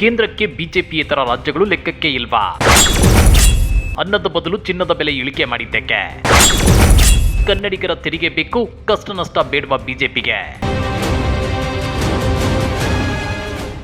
ಕೇಂದ್ರಕ್ಕೆ ಬಿಜೆಪಿಯೇತರ ರಾಜ್ಯಗಳು ಲೆಕ್ಕಕ್ಕೆ ಇಲ್ವಾ? ಅನ್ನದ ಬದಲು ಚಿನ್ನದ ಬೆಲೆ ಇಳಿಕೆ ಮಾಡಿದ್ದಕ್ಕೆ. ಕನ್ನಡಿಗರ ತೆರಿಗೆ ಬೇಕು, ಕಷ್ಟ ನಷ್ಟ ಬೇಡುವ ಬಿಜೆಪಿಗೆ.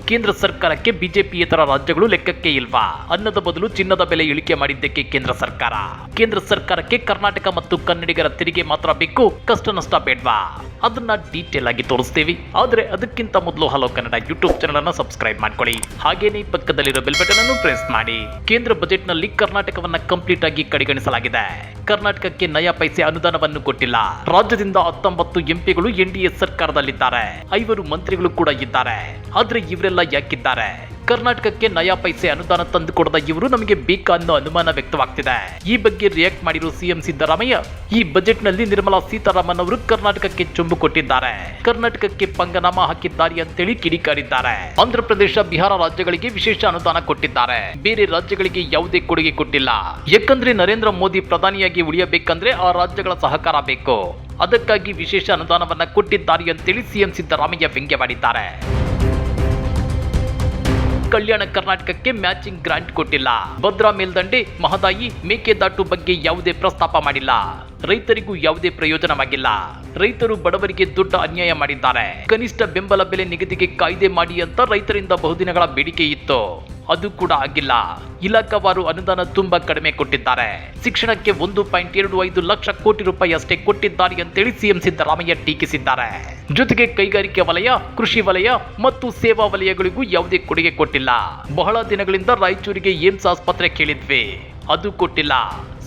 ಕೇಂದ್ರ ಸರ್ಕಾರಕ್ಕೆ ಬಿಜೆಪಿಯೇತರ ರಾಜ್ಯಗಳು ಲೆಕ್ಕಕ್ಕೆ ಇಲ್ವಾ? ಅನ್ನದ ಬದಲು ಚಿನ್ನದ ಬೆಲೆ ಇಳಿಕೆ ಮಾಡಿದ್ದಕ್ಕೆ ಕೇಂದ್ರ ಸರ್ಕಾರ. ಕೇಂದ್ರ ಸರ್ಕಾರಕ್ಕೆ ಕರ್ನಾಟಕ ಮತ್ತು ಕನ್ನಡಿಗರ ತೆರಿಗೆ ಮಾತ್ರ ಬೇಕು, ಕಷ್ಟ ನಷ್ಟ ಬೇಡ್ವಾ? ಅದನ್ನ ಡೀಟೇಲ್ ಆಗಿ ತೋರಿಸ್ತೀವಿ. ಆದ್ರೆ ಅದಕ್ಕಿಂತ ಮೊದಲು ಹಲೋ ಕನ್ನಡ ಯೂಟ್ಯೂಬ್ ಚಾನಲ್ ಅನ್ನು ಸಬ್ಸ್ಕ್ರೈಬ್ ಮಾಡ್ಕೊಳ್ಳಿ. ಹಾಗೇನೇ ಪಕ್ಕದಲ್ಲಿರೋ ಬೆಲ್ ಬಟನ್ ಅನ್ನು ಪ್ರೆಸ್ ಮಾಡಿ. ಕೇಂದ್ರ ಬಜೆಟ್ನಲ್ಲಿ ಕರ್ನಾಟಕವನ್ನ ಕಂಪ್ಲೀಟ್ ಆಗಿ ಕಡೆಗಣಿಸಲಾಗಿದೆ. ಕರ್ನಾಟಕಕ್ಕೆ ನಯಾ ಪೈಸೆ ಅನುದಾನವನ್ನು ಕೊಟ್ಟಿಲ್ಲ. ರಾಜ್ಯದಿಂದ ಹತ್ತೊಂಬತ್ತು ಎಂಪಿಗಳು ಎನ್ಡಿಎ ಸರ್ಕಾರದಲ್ಲಿದ್ದಾರೆ. ಐವರು ಮಂತ್ರಿಗಳು ಕೂಡ ಇದ್ದಾರೆ. ಆದ್ರೆ ಇವರೆಲ್ಲ ಯಾಕಿದ್ದಾರೆ? ಕರ್ನಾಟಕಕ್ಕೆ ನಯಾ ಪೈಸೆ ಅನುದಾನ ತಂದು ಕೊಡದ ಇವರು ನಮಗೆ ಬೇಕಾ ಅನ್ನೋ ಅನುಮಾನ ವ್ಯಕ್ತವಾಗ್ತಿದೆ. ಈ ಬಗ್ಗೆ ರಿಯಾಕ್ಟ್ ಮಾಡಿರುವ ಸಿಎಂ ಸಿದ್ದರಾಮಯ್ಯ, ಈ ಬಜೆಟ್ನಲ್ಲಿ ನಿರ್ಮಲಾ ಸೀತಾರಾಮನ್ ಅವರು ಕರ್ನಾಟಕಕ್ಕೆ ಚುಂಬು ಕೊಟ್ಟಿದ್ದಾರೆ. ಕರ್ನಾಟಕಕ್ಕೆ ಪಂಗನಾಮ ಹಾಕಿದ್ದಾರೆ ಅಂತೇಳಿ ಕಿಡಿಕಾರಿದ್ದಾರೆ. ಆಂಧ್ರಪ್ರದೇಶ, ಬಿಹಾರ ರಾಜ್ಯಗಳಿಗೆ ವಿಶೇಷ ಅನುದಾನ ಕೊಟ್ಟಿದ್ದಾರೆ. ಬೇರೆ ರಾಜ್ಯಗಳಿಗೆ ಯಾವುದೇ ಕೊಡುಗೆ ಕೊಟ್ಟಿಲ್ಲ. ಯಾಕಂದ್ರೆ ನರೇಂದ್ರ ಮೋದಿ ಪ್ರಧಾನಿಯಾಗಿ ಉಳಿಯಬೇಕಂದ್ರೆ ಆ ರಾಜ್ಯಗಳ ಸಹಕಾರ ಬೇಕು. ಅದಕ್ಕಾಗಿ ವಿಶೇಷ ಅನುದಾನವನ್ನ ಕೊಟ್ಟಿದ್ದಾರೆ ಅಂತೇಳಿ ಸಿಎಂ ಸಿದ್ದರಾಮಯ್ಯ ವ್ಯಂಗ್ಯವಾಡಿದ್ದಾರೆ. ಕಲ್ಯಾಣ ಕರ್ನಾಟಕಕ್ಕೆ ಮ್ಯಾಚಿಂಗ್ ಗ್ರಾಂಟ್ ಕೊಟ್ಟಿಲ್ಲ. ಭದ್ರಾ ಮೇಲ್ದಂಡೆ ಮಹದಾಯಿ ಮೇಕೆದಾಟು ಬಗ್ಗೆ ಯಾವುದೇ ಪ್ರಸ್ತಾಪ ಮಾಡಿಲ್ಲ. ರೈತರಿಗೂ ಯಾವುದೇ ಪ್ರಯೋಜನವಾಗಿಲ್ಲ. ರೈತರು ಬಡವರಿಗೆ ದೊಡ್ಡ ಅನ್ಯಾಯ ಮಾಡಿದ್ದಾರೆ. ಕನಿಷ್ಠ ಬೆಂಬಲ ಬೆಲೆ ನಿಗದಿಗೆ ಕಾಯ್ದೆ ಮಾಡಿ ಅಂತ ರೈತರಿಂದ ಬಹುದಿನಗಳ ಬೇಡಿಕೆ ಇತ್ತು. ಅದು ಕೂಡ ಆಗಿಲ್ಲ. ಇಲಾಖಾವಾರು ಅನುದಾನ ತುಂಬಾ ಕಡಿಮೆ ಕೊಟ್ಟಿದ್ದಾರೆ. ಶಿಕ್ಷಣಕ್ಕೆ ಒಂದು ಪಾಯಿಂಟ್ ಎರಡು ಐದು ಲಕ್ಷ ಕೋಟಿ ರೂಪಾಯಿ ಅಷ್ಟೇ ಕೊಟ್ಟಿದ್ದಾರೆ ಅಂತೇಳಿ ಸಿಎಂ ಸಿದ್ದರಾಮಯ್ಯ ಟೀಕಿಸಿದ್ದಾರೆ. ಜೊತೆಗೆ ಕೈಗಾರಿಕೆ ವಲಯ, ಕೃಷಿ ವಲಯ ಮತ್ತು ಸೇವಾ ವಲಯಗಳಿಗೂ ಯಾವುದೇ ಕೊಡುಗೆ ಕೊಟ್ಟಿಲ್ಲ. ಬಹಳ ದಿನಗಳಿಂದ ರಾಯಚೂರಿಗೆ ಏಮ್ಸ್ ಆಸ್ಪತ್ರೆ ಕೇಳಿದ್ವಿ. ಅದು ಕೊಟ್ಟಿಲ್ಲ.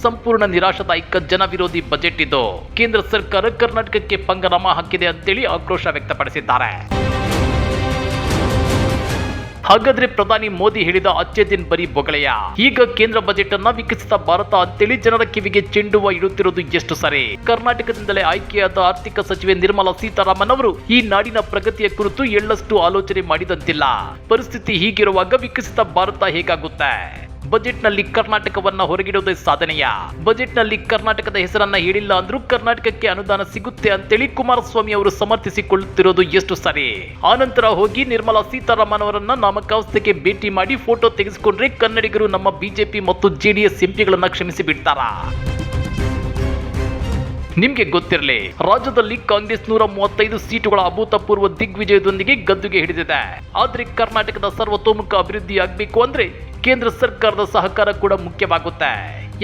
ಸಂಪೂರ್ಣ ನಿರಾಶಾದಾಯಕ ಜನ ವಿರೋಧಿ ಬಜೆಟ್ ಇದು. ಕೇಂದ್ರ ಸರ್ಕಾರ ಕರ್ನಾಟಕಕ್ಕೆ ಪಂಗನಾಮ ಹಾಕಿದೆ ಅಂತೇಳಿ ಆಕ್ರೋಶ ವ್ಯಕ್ತಪಡಿಸಿದ್ದಾರೆ. ಹಾಗಾದ್ರೆ ಪ್ರಧಾನಿ ಮೋದಿ ಹೇಳಿದ ಅಚ್ಚೆ ದಿನ್ ಬರೀ ಬೊಗಳೆಯ? ಈಗ ಕೇಂದ್ರ ಬಜೆಟ್ ಅನ್ನ ವಿಕಸಿತ ಭಾರತ ಅಂತೇಳಿ ಜನರ ಕಿವಿಗೆ ಚೆಂಡುವ ಇಡುತ್ತಿರುವುದು ಎಷ್ಟು ಸರಿ? ಕರ್ನಾಟಕದಿಂದಲೇ ಆಯ್ಕೆಯಾದ ಆರ್ಥಿಕ ಸಚಿವೆ ನಿರ್ಮಲಾ ಸೀತಾರಾಮನ್ ಅವರು ಈ ನಾಡಿನ ಪ್ರಗತಿಯ ಕುರಿತು ಎಳ್ಳಷ್ಟು ಆಲೋಚನೆ ಮಾಡಿದಂತಿಲ್ಲ. ಪರಿಸ್ಥಿತಿ ಹೀಗಿರುವಾಗ ವಿಕಸಿತ ಭಾರತ ಹೇಗಾಗುತ್ತೆ? ಬಜೆಟ್ನಲ್ಲಿ ಕರ್ನಾಟಕವನ್ನ ಹೊರಗಿಡೋದೇ ಸಾಧನೆಯ? ಬಜೆಟ್ನಲ್ಲಿ ಕರ್ನಾಟಕದ ಹೆಸರನ್ನ ಹೇಳಿಲ್ಲ ಅಂದ್ರೂ ಕರ್ನಾಟಕಕ್ಕೆ ಅನುದಾನ ಸಿಗುತ್ತೆ ಅಂತೇಳಿ ಕುಮಾರಸ್ವಾಮಿ ಅವರು ಸಮರ್ಥಿಸಿಕೊಳ್ಳುತ್ತಿರೋದು ಎಷ್ಟು ಸರಿ? ಆನಂತರ ಹೋಗಿ ನಿರ್ಮಲಾ ಸೀತಾರಾಮನ್ ಅವರನ್ನ ನಾಮಕಾವಸ್ಥೆಗೆ ಭೇಟಿ ಮಾಡಿ ಫೋಟೋ ತೆಗೆಸಿಕೊಂಡ್ರೆ ಕನ್ನಡಿಗರು ನಮ್ಮ ಬಿಜೆಪಿ ಮತ್ತು ಜೆಡಿಎಸ್ ಎಂಪಿಗಳನ್ನ ಕ್ಷಮಿಸಿ ಬಿಡ್ತಾರಾ ನಿಮ್ಗೆ ಗೊತ್ತಿರಲಿ, ರಾಜ್ಯದಲ್ಲಿ ಕಾಂಗ್ರೆಸ್ ನೂರ ಮೂವತ್ತೈದು ಸೀಟುಗಳ ಅಭೂತಪೂರ್ವ ದಿಗ್ವಿಜಯದೊಂದಿಗೆ ಗದ್ದುಗೆ ಹಿಡಿದಿದೆ. ಆದ್ರೆ ಕರ್ನಾಟಕದ ಸರ್ವತೋಮುಖ ಅಭಿವೃದ್ಧಿ ಆಗ್ಬೇಕು ಅಂದ್ರೆ ಕೇಂದ್ರ ಸರ್ಕಾರದ ಸಹಕಾರ ಕೂಡ ಮುಖ್ಯವಾಗುತ್ತೆ.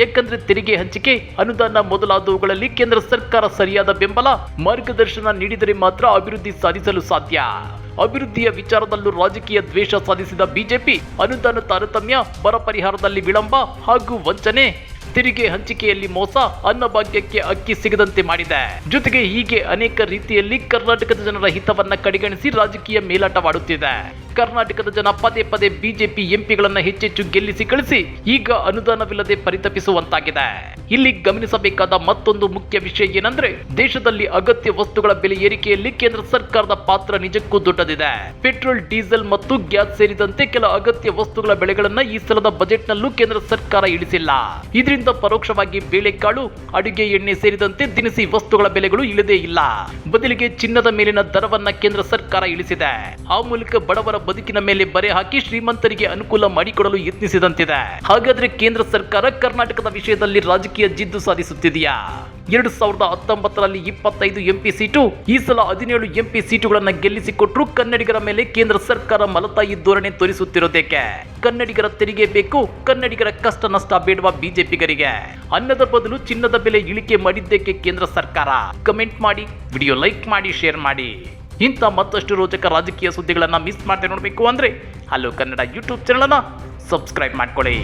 ಏಕೆಂದ್ರೆ ತೆರಿಗೆ ಹಂಚಿಕೆ, ಅನುದಾನ ಮೊದಲಾದವುಗಳಲ್ಲಿ ಕೇಂದ್ರ ಸರ್ಕಾರ ಸರಿಯಾದ ಬೆಂಬಲ, ಮಾರ್ಗದರ್ಶನ ನೀಡಿದರೆ ಮಾತ್ರ ಅಭಿವೃದ್ಧಿ ಸಾಧಿಸಲು ಸಾಧ್ಯ. ಅಭಿವೃದ್ಧಿಯ ವಿಚಾರದಲ್ಲೂ ರಾಜಕೀಯ ದ್ವೇಷ ಸಾಧಿಸಿದ ಬಿಜೆಪಿ ಅನುದಾನ ತಾರತಮ್ಯ, ಬರ ಪರಿಹಾರದಲ್ಲಿ ವಿಳಂಬ ಹಾಗೂ ವಂಚನೆ ತೆರಿಗೆ ಹಂಚಿಕೆಯಲ್ಲಿ ಮೋಸ ಅನ್ನಭಾಗ್ಯಕ್ಕೆ ಅಕ್ಕಿ ಸಿಗದಂತೆ ಮಾಡಿದೆ. ಜೊತೆಗೆ ಹೀಗೆ ಅನೇಕ ರೀತಿಯಲ್ಲಿ ಕರ್ನಾಟಕದ ಜನರ ಹಿತವನ್ನ ಕಡೆಗಣಿಸಿ ರಾಜಕೀಯ ಮೇಲಾಟವಾಡುತ್ತಿದೆ. ಕರ್ನಾಟಕದ ಜನ ಪದೇ ಪದೇ ಬಿಜೆಪಿ ಎಂಪಿಗಳನ್ನ ಹೆಚ್ಚೆಚ್ಚು ಗೆಲ್ಲಿಸಿ ಕಳಿಸಿ ಈಗ ಅನುದಾನವಿಲ್ಲದೆ ಪರಿತಪಿಸುವಂತಾಗಿದೆ. ಇಲ್ಲಿ ಗಮನಿಸಬೇಕಾದ ಮತ್ತೊಂದು ಮುಖ್ಯ ವಿಷಯ ಏನಂದ್ರೆ ದೇಶದಲ್ಲಿ ಅಗತ್ಯ ವಸ್ತುಗಳ ಬೆಲೆ ಏರಿಕೆಯಲ್ಲಿ ಕೇಂದ್ರ ಸರ್ಕಾರದ ಪಾತ್ರ ನಿಜಕ್ಕೂ ದೊಡ್ಡದಿದೆ. ಪೆಟ್ರೋಲ್, ಡೀಸೆಲ್ ಮತ್ತು ಗ್ಯಾಸ್ ಸೇರಿದಂತೆ ಕೆಲ ಅಗತ್ಯ ವಸ್ತುಗಳ ಬೆಲೆಗಳನ್ನ ಈ ಸಲದ ಬಜೆಟ್ನಲ್ಲೂ ಕೇಂದ್ರ ಸರ್ಕಾರ ಇಳಿಸಿಲ್ಲ. ಇದರಿಂದ ಪರೋಕ್ಷವಾಗಿ ಬೇಳೆಕಾಳು ಅಡುಗೆ ಎಣ್ಣೆ ಸೇರಿದಂತೆ ದಿನಸಿ ವಸ್ತುಗಳ ಬೆಲೆಗಳು ಇಳಿದೇ ಇಲ್ಲ. ಬದಲಿಗೆ ಚಿನ್ನದ ಮೇಲಿನ ದರವನ್ನ ಕೇಂದ್ರ ಸರ್ಕಾರ ಇಳಿಸಿದೆ. ಆ ಮೂಲಕ ಬಡವರ ಬದುಕಿನ ಮೇಲೆ ಬರೆ ಹಾಕಿ ಶ್ರೀಮಂತರಿಗೆ ಅನುಕೂಲ ಮಾಡಿಕೊಡಲು ಯತ್ನಿಸಿದಂತಿದೆ. ಹಾಗಾದ್ರೆ ಕೇಂದ್ರ ಸರ್ಕಾರ ಕರ್ನಾಟಕದ ವಿಷಯದಲ್ಲಿ ರಾಜಕೀಯ ಜಿದ್ದು ಸಾಧಿಸುತ್ತಿದೆಯಾ? ಎರಡು ಸಾವಿರದ ಹತ್ತೊಂಬತ್ತರಲ್ಲಿ ಇಪ್ಪತ್ತೈದು ಎಂಪಿ ಸೀಟು, ಈ ಸಲ ಹದಿನೇಳು ಎಂಪಿ ಸೀಟುಗಳನ್ನ ಗೆಲ್ಲಿಸಿಕೊಟ್ಟರು ಕನ್ನಡಿಗರ ಮೇಲೆ ಕೇಂದ್ರ ಸರ್ಕಾರ ಮಲತಾಯಿ ಧೋರಣೆ ತೋರಿಸುತ್ತಿರೋದಕ್ಕೆ. ಕನ್ನಡಿಗರ ತೆರಿಗೆ ಬೇಕು, ಕನ್ನಡಿಗರ ಕಷ್ಟ ನಷ್ಟ ಬೇಡುವ ಬಿಜೆಪಿಗರಿಗೆ. ಅನ್ನದ ಬದಲು ಚಿನ್ನದ ಬೆಲೆ ಇಳಿಕೆ ಮಾಡಿದ್ದಕ್ಕೆ ಕೇಂದ್ರ ಸರ್ಕಾರ. ಕಮೆಂಟ್ ಮಾಡಿ, ವಿಡಿಯೋ ಲೈಕ್ ಮಾಡಿ, ಶೇರ್ ಮಾಡಿ. ಇಂಥ ಮತ್ತಷ್ಟು ರೋಚಕ ರಾಜಕೀಯ ಸುದ್ದಿಗಳನ್ನು ಮಿಸ್ ಮಾಡದೆ ನೋಡಬೇಕು ಅಂದರೆ, ಹಲೋ ಕನ್ನಡ ಯೂಟ್ಯೂಬ್ ಚಾನಲನ್ನು ಸಬ್ಸ್ಕ್ರೈಬ್ ಮಾಡ್ಕೊಳ್ಳಿ.